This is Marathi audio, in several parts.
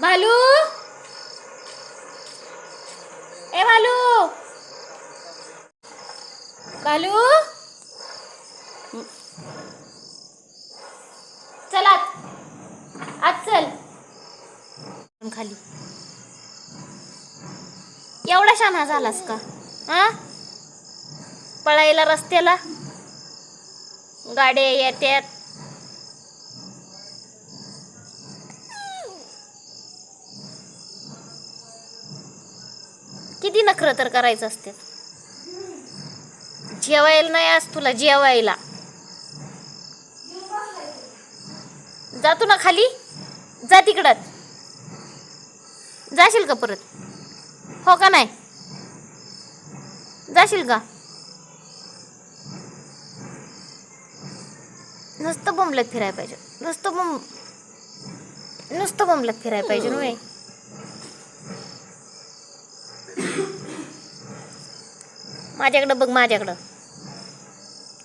भालू? ए भालू! भालू? चल आत. आत चल. खाली. एवढा शाना झालास का? हा? पळायला रस्त्याला? गाड्या येत्यात. किती नखरं तर करायचं असते? जेवायला नाही आज तुला जेवायला. जातो ना खाली? जा तिकडं. जाशील का परत? हो का नाही? जाशील का? नुसतं बोंबलत फिरायला पाहिजे. नुसतं बोंब नुसतं बोंबलत फिरायला पाहिजे नव्हे माझ्याकडं बघ माझ्याकडं.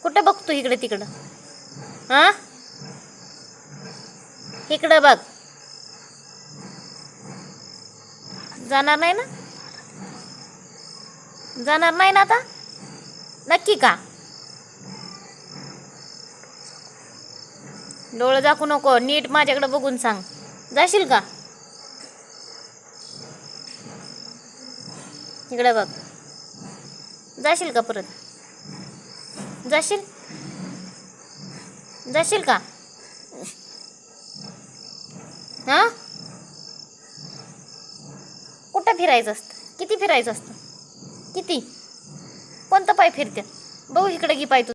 कुठं बघतो इकडं तिकडं? हां? इकडं बघ. जाणार नाही ना? जाणार नाही ना आता? नक्की का? डोळं दाखवू नको नीट माझ्याकडे बघून सांग. जाशील का? इकडे बघ. जाशील का परत? जाशील? जाशील का? हा? कुठं फिरायचं असतं? किती फिरायचं असतं? किती? कोणतं पाय फिरते बघू इकडे की पाय तू.